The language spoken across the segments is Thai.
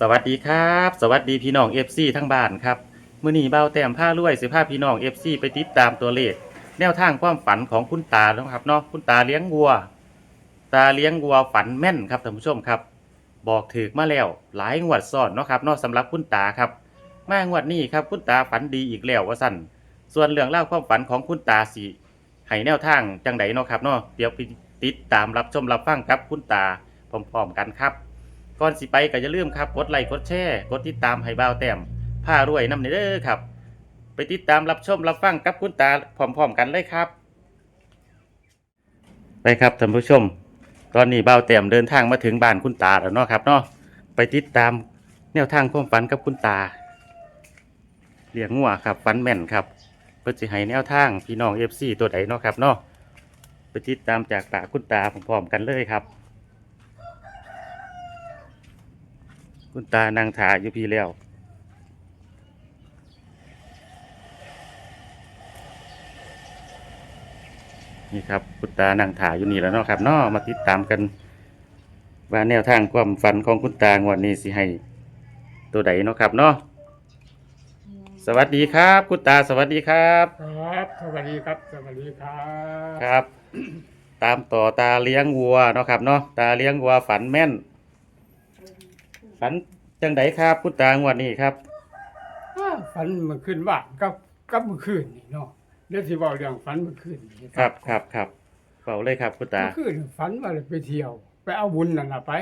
สวัสดีครับ สวัสดีพี่น้อง FC ทั้งบ้านครับมื้อนี้เบาแต้มผ้ารวยสิพาพี่น้อง FC ไปติดตามตัวเลข แนวทางความฝันของคุณตาเนาะครับเนาะคุณตาเลี้ยงวัว ตาเลี้ยงวัวฝันแม่นครับท่านผู้ชมครับ บอกถือมาแล้วหลายงวดซ้อนเนาะครับเนาะสำหรับคุณตาครับ มางวดนี้ครับคุณตาฝันดีอีกแล้วว่าสั่นส่วนเรื่องเล่าความฝันของคุณตาสิให้แนวทางจังไดเนาะครับเนาะเดี๋ยวไปติดตามรับชมรับฟังกับคุณตาพร้อมๆกันครับ ก่อนสิไปก็อย่าลืมครับกดไลค์กดแชร์กดติดตามให้บ่าวแต้มผ้ารวยนำเด้อครับ ไปติดตามรับชมรับฟังกับคุณตาพร้อมๆกันเลยครับไปครับท่านผู้ชม ตอนนี้บ่าวแต้มเดินทางมาถึงบ้านคุณตาแล้วเนาะครับเนาะไปติดตามแนวทางความฝันกับคุณตาเลี้ยงงัวครับฝันแม่นครับเพื่อจะให้แนวทางพี่น้องเอฟซีตัวใดเนาะครับเนาะไปติดตามจากปากคุณตาพร้อมๆกันเลยครับ คุณตานางถาอยู่พี่แล้วนี่ครับคุณตานางถาอยู่นี่แล้วเนาะครับเนาะมาติดตามกัน ว่าแนวทางความฝันของคุณตางวดนี้สิให้ตัวใดเนาะครับเนาะสวัสดีครับ คุณตาสวัสดีครับ ครับ สวัสดีครับ สวัสดีครับครับ ตามต่อตาเลี้ยงวัวเนาะครับเนาะตาเลี้ยงวัวฝันแม่น ฝันจังไดครับคุณตางวดนี้ครับอ้าวฝันเมื่อคืนว่านกับกับเมื่อคืนนี่เนาะเดี๋ยวสิบอกเรื่องฝันเมื่อคืนนี่ครับครับครับเฝ้าเลยครับคุณตาเมื่อคืนฝันว่าเลยไปเที่ยว ไปเอาบุญนั่นน่ะไป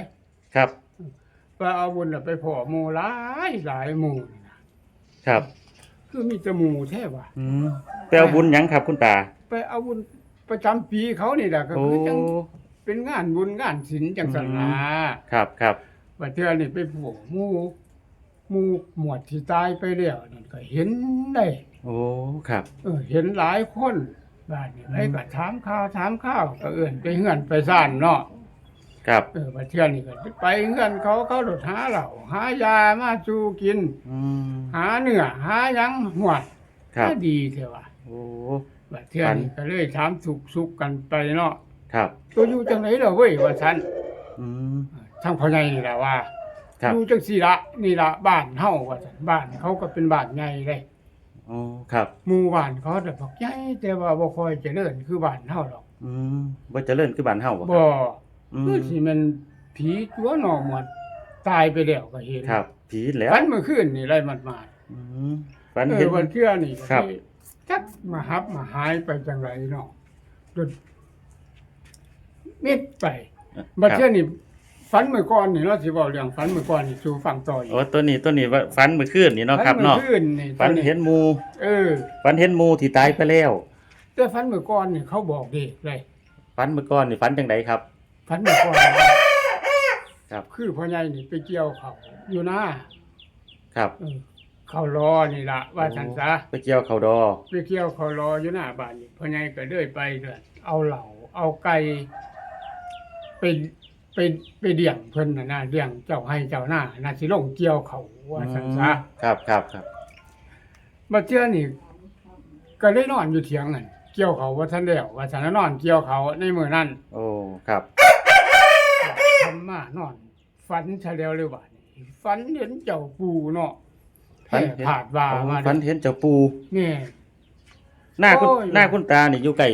ครับไปเอาบุญน่ะไปพ่อหมู่หลายหลายหมู่นี่นะครับคือมีแต่หมู่แท้ว่ะอืมไปเอาบุญหยังครับคุณตาไปเอาบุญประจำปีเขานี่แหละก็โอ้คือจังเป็นงานบุญงานศีลจังสันนาครับครับ ว่าเทื่อนี่ไปผูกหมู่หมู่หมวดที่ตายไปแล้วนั่นก็เห็นได้ โอ้ครับ เออเห็นหลายคนบ้านนี่ไปก็ถามข้าวถามข้าวก็เอื่นไปเฮือนไปซ่านเนาะครับเออว่าเทื่อนี่ก็ไปเฮือนเขาเขาโดดหาเหล้าหายามาสู่กิน อืมหาเนื้อหาหยังหวดครับ ก็ดีเถอะว่ะโอ้ว่าเทื่อนี่ก็เลยถามสุกๆกันไปเนาะครับ ตัวอยู่จังไหนล่ะเว้ยว่าฉันอืม ทางพ่อใหญ่นี่ล่ะว่าครับ อยู่จังซี่ละนี่ละบ้านเฮาว่าซั่นบ้านเขาก็เป็นบ้านใหญ่เลยโอ้ครับ หมู่บ้านเขาแต่บอกใหญ่แต่ว่าบ่ค่อยเจริญคือบ้านเฮาหรอกอืมบ่เจริญคือบ้านเฮาบ่คบ่รับอืคือมสิแมันผีตัวหนอหมดตายไปแล้วก็เห็นครับ ผีแล้วฝันเมื่อคืนนี่ไรมันมา อืมฝันเอเห็อนวันเทื่อนี่ก็ครับ ที่จักมาหับมาหายไปจังไรเนาะจนมิดไปบัดเทื่อนี่ ฝันเมื่อก่อนนี่เราสิเว้าเรื่องฝันเมื่อก่อนนี่สู่ฟังต่ออีกโอ้ตัวนี้ตัวนี้ว่าฝันเมื่อคืนนี่เนาะครับฝัเนาะมื่อคืนนี่ฝันเห็นหมูเออฝันเห็นหมูที่ตายไปแล้วแต่ฝันเมื่อก่อนนี่เขาบอกเด็กเลยฝันเมื่อก่อนนี่ฝันจังไดครับฝันเมื่อก่อนว่าครับ คือพ่อใหญ่นี่ไปเกี่ยวเขาอยู่หน้าครับเออเขารอนี่ละว่าสันซะไปเกี่ยวเขาดอไปเกี่ยวเขารออยู่หน้าบ้านนี่พ่อใหญ่ก็เดินไปเดินเอาเหล่าเอาไก่ไป ไปไปเดี่ยงเพิ่นน่ะนะเดี่ยงเจ้าให้เจ้าหน้าน่าสิลงเกี่ยวเขาว่าสันซะครับครับครับมาเจ้านี่ก็ได้นอนอยู่เถียงนั่นเกี่ยวเขาว่าท่านแล้วว่าสันนอนเกี่ยวเขาในมือนั้นโอ้ครับทำมานอนฝันเฉลียวเลยว่านี่ฝันเห็นเจ้าปูเนาะฝัแผ่นเห็นผาดว่ามาฝันเห็นเจ้าปูนี่หน้าคุณโอ้ยหน้าคุณตานี่อยู่ใกล้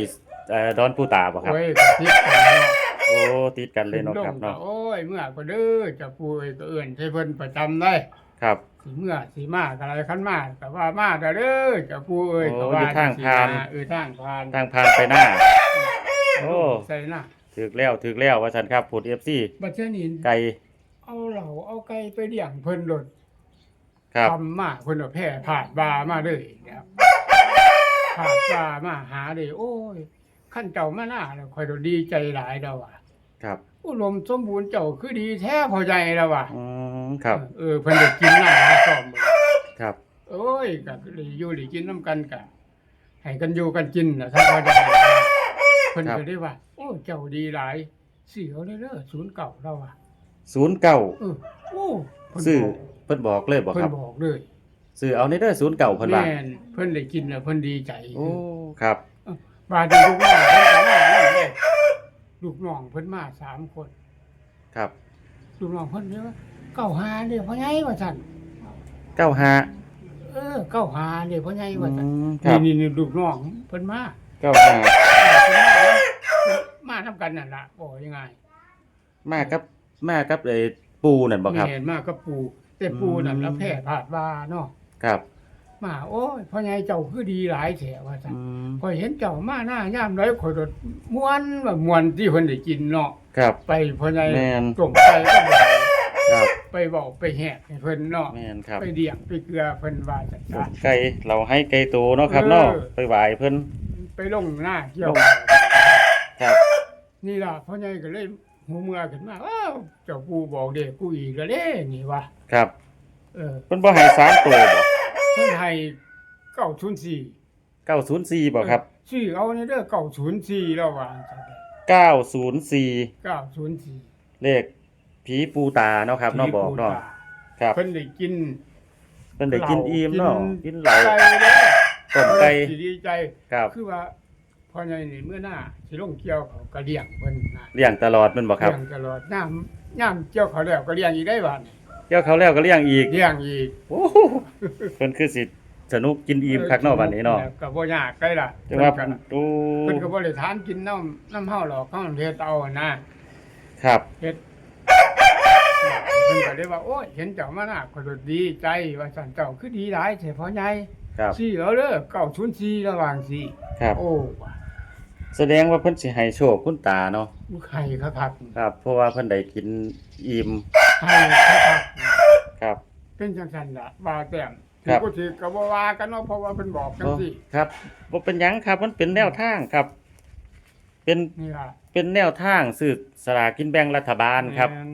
เอ่อดอนปูตาบ่ครับโอ้ยกระพริบกันเนาะ โอ้ติดกันเลยเนาะครับลงก็เนาะโอ้ยเมื่อก็เด้อเจะปูเอ้ยก็เอื่นใช้เพิ่นประจำได้ครับสิเมื่อสิมาก็อะไรคันมาก็ว่ามาเด้อเด้อเจะปูเอ้ยโอ้ก็ว่าอยู่ทางสิผ่านเออทางผ่านทางผ่านไปหน้าโอ้ใส่หน้าถึกแล้วถึกแล้วว่าซั่นครับพูด FC บัดเทื่อนี้ไก่เอาเหล่าเอาไก่ไปเลี้ยงเพิ่นโลดครับทำมาเพิ่นเอาแพร่ผาดบามาเลยครับผาดบามาหาเลยโอ้ย ขั้นเจ้ามาหน้าแล้วค่อยโดดีใจหลายแล้วว่ะครับอุดมสมบูรณ์เจ้าคือดีแท้พอใจแล้วว่ะอืมครับเออเพิ่นได้กินหน้าซ้อมมือครับโอ้ยก็ได้อยู่ได้กินนํกันกะให้กันอยู่กันกินน่ะถ้าพอใจเพิ่นก็ได้ว่า โอ้เจ้าดีหลายเสียวเลยเด้อศูนย์เก่าแล้วว่ะ09เออโอ้เพิ่นซื้อบอกเพิ่นบอกเลยบ่เพิ่คนรับบอกเลยซื้อเอาในเด้อ09เพิ่นว่าแม่นเพิ่นได้กินแล้วเพิ่นดีใจโอ้ครับ บาดนี้ลูกน้องเพิ่นก็มานั่นเด้ลูกน้องเพิ่นมาสามคนครับลูกน้องเพิ่นเนี่ยว่าเก้าหาเด้พ่อใหญ่ว่าซั่นเก้าห้าเออเก้าหาเด้พ่อใหญ่ว่าซั่นครับนี่นี่ลูกน้องเพิ่นมาเก้าห้าเพิ่นมามาทำกันนั่นล่ะบ่ยังไงมากับมากับไอ้ปูนั่นบ่ครับ แม่นมากับปู่แต่ปู่นั่นอืมละแพ้ผาดว่าเนาะ ครับ มาโอ้ยพ่อใหญ่เจ้าคือดีหลายแท้ว่าซั่นอืมข่อยเห็นเจ้ามาหน้ายามใดข่อยรถม่วนว่ามวนที่เพิ่นได้กินเนาะครับ ไปพ่อใหญ่แม่น ต้มไก่ก็บ่ได้ครับไปเว้าไปแหกให้เพิ่นเนาะแม่นครับไปเดี่ยงไปเกลือเพิ่นว่าจัดต้กามรไก่เราให้ไก่โตเนาะครับเนาะเออ ไปไหว้เพิ่นไปลงหน้าเกี่ยว ครับ นี่ล่ะพ่อใหญ่ก็เลยหูเมื่อขึ้นมาอ้าวเจ้ากูบอกเด็กกูอีกแล้วเด้นี่ว่าครับ เออเพิ่นบ่ให้สามตัวบ่ เพิ่นให้904 904บ่ครับชื่อเอาในเด้อ904แล้วว่าจังได๋904 904เลขผีปูตาเนาะครับเนาะบอกเนาะครับเพิ่นได้กินเพิ่นได้กินอิ่มเนาะกินเหล้าไก่เด้อต้มไก่เออสิดีใจครับคือว่าพ่อใหญ่นี่เมื่อหน้าสิลงเกี่ยวเขาก็เลี้ยงเพิ่นนะเลี้ยงตลอดแมันบ่ครับเลี้ยงตลอดย่ามย่ามเกี่ยวเขาแล้วก็เลี้ยงอีกได้บาดนี่ เกี่ยวเขาแล้วก็เลี้ยงอีกเลี้ยงอีกโอ้โหเพิ่นคือสิสนุกกินอิ่มคักเนาะบัดนี้เนาะก็บ่ยากได้ล่ะจังว่าเพิ่นก็โอ้เพิ่นก็บ่ได้ทานกินน้ำน้ำเฮาหรอกเฮาเฮ็ดเอาอะนะครับเฮ็ดเพิ่นก็เลยว่าโอ้ยเห็นเจ้ามาน่ะก็ดีใจว่าซั่นเจ้าคือดีหลายแท้พ่อใหญ่ครับสิเอาเด้อ904ระหว่างสิครับโอ้ว่ะแสดงว่าเพิ่นสิให้โชคคุณตาเนาะลูกไข่คักๆครับ เพราะว่าเพิ่นได้กินอิ่มให้คักๆครับ เป็นจังซั่นล่ะว่าแต้มครับถือบ่ถือก็บ่ว่ากันเนาะเพราะว่าเพิ่นบอกจังซี่ครับบ่เป็นหยังครับมันเป็นแนวทางครับ เป็นนี่ล่ะเป็นแนวทางสืบสลากกินแบ่งรัฐบาลครับแม่น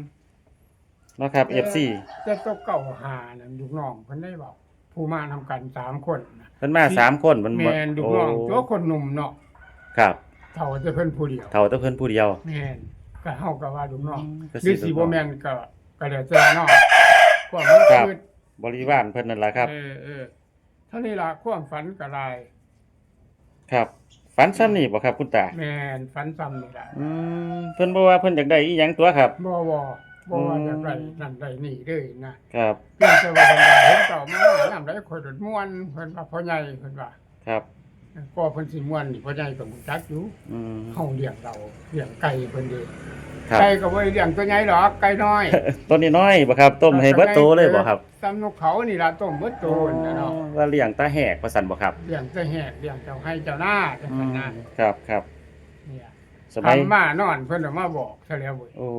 เนาะครับ FC แต่ตัวเก่าหานั่นลูกน้องเพิ่นได้บอกผู้มาทำกันสามคนน่ะเพิ่นมาสามคนมันแม่นลูกน้องโตัวคนหนุ่มเนาะครับเท่าแต่เพิ่นผู้เดียว เท่าแต่เพิ่นผู้เดียว แม่นก็เฮาก็ว่าลูกน้องก็หรือสิลูกบ่น้องแม่นก็ก็แล้วแต่เนาะค วามมันครับ คือบริวารเพิ่นนั่นล่ะครับ เออเออเท่านี้ล่ะความฝันก็ได้ครับฝันซ้ำนี่บ่ครับคุณตา แม่นฝันซ้ำนี่ล่ะอืมเพิ่นบอกว่าเพิ่นอยากได้อีหยังตัวครับ บ่บ่บ่ว่าอืมจะได้นั่นได้นี่เด้อนะครับ เพียงแต่ว่าเพิ่นว่าเห็นเต่ามาน้ำได้ข่อยโดดม่วนเพิ่นว่าพ่อใหญ่เพิ่นว่าครับ ก็เพิ่นสิม่วนนี่พ่อใหญ่ก็รู้จักอยู่อืมเฮาเลี้ยงเราเลี้ยงไก่เพิ่นเด้ ครับ ไก่ก็บ่ได้เลี้ยงตัวใหญ่ดอกไก่น้อยต้นนี้น้อยบ่ครับ ต้มให้เบิดโตเลยบ่ครับตำนกเขานี่ล่ะต้มเบิดโตนั่นน่ะเนาะว่าเลี้ยงตาแหกว่าซั่นบ่ครับเลี้ยงแต่แหกเลี้ยงเจ้าให้เจ้าหน้าจังอืซั่นมนะครับครับเนี่ยสมัยทำมานอนเพิ่นเอามาบอกซะแล้วเว้ยโอ้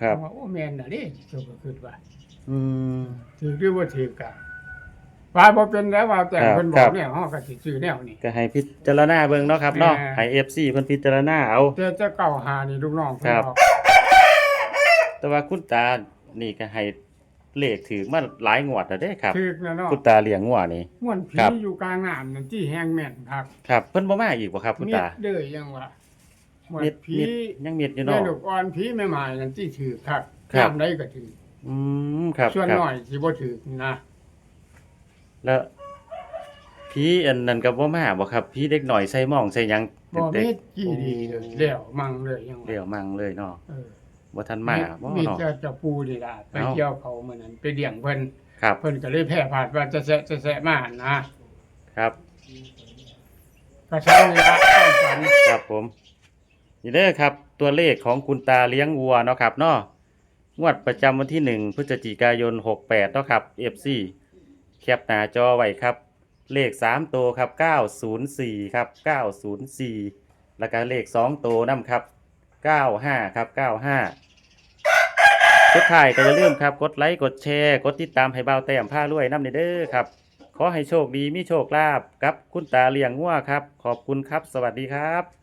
ครับว่าโอ้แม่นน่ะเด้เจ้าก็คิดว่าอืม ถือหรือบ่ถือกะว่าบ่เป็นแล้วว่าแต่ครับเพิ่นบครัอบกแนวเฮาก็สิซื้อแนวนี้ ก็ให้พิจารณาเบิ่งเนาะครับเนาะแม่ ให้ FC เพิ่นพิจารณาเอา แต่จะเก่าหานี่ลูกน้องเพิ่นครับ บอก แต่ว่าคุณตานี่ก็ให้เลขถือมาหลายงวดแล้วเด้ครับ ถึกนะเนาะคุณตาเลี้ยงงัวนี่ ม่วนผีครับ อยู่กลางน้ำนั่นที่แห้งแม่นครับครับ เพิ่นบ่มาอีกบ่ครับ คุณมิดตาเด้อยังว่าม่วนมิดผีมิดยังมิดอยู่แม่เนาะ ลูกอ่อนผีแม่หมายนั่นที่ถือครับครับยามใดก็ถืออืมครับส่วนครับ น้อยสิบ่ถือนะแล้วผีอันนั้นก็บ่มาบ่ครับผีเด็กหน่อยใส่หม่องใส่หยังบ่เด็มีกกี่ดีเลยแล้วมั่งเลยยังๆเลี้ยวมั่งเลยเนาะเออ บ่ทันมาบ่มีเนาะแต่เจ้าปูนี่ล่ะไปเอ้าเกี่ยวเขามื้อนั้นไปเลี้ยงเพิ่นครับ เพิ่นก็เลยแพร่ผาดว่าจะแซะจะแซะมานะครับ ก็ใช่นี่ล่ะความฝันครับผมนี่เด้อครับ ตัวเลขของคุณตาเลี้ยงวัวเนาะครับเนาะงวดประจำวันที่1พฤศจิกายน 68เนาะครับ FC แคปหน้าจอไว้ครับ เลข 3 ตัวครับ 904 ครับ 904 แล้วก็เลข 2 ตัวนํครับ 95 ครับ 95สุดท้ายก็อย่าลืมครับ กดไลค์ กดแชร์ กดติดตามให้เบาแต้มผ้ารวยน้ำเด้อครับ ขอให้โชคดีมีโชคลาภกับคุณตาเลี้ยงงัวครับ ขอบคุณครับ สวัสดีครับ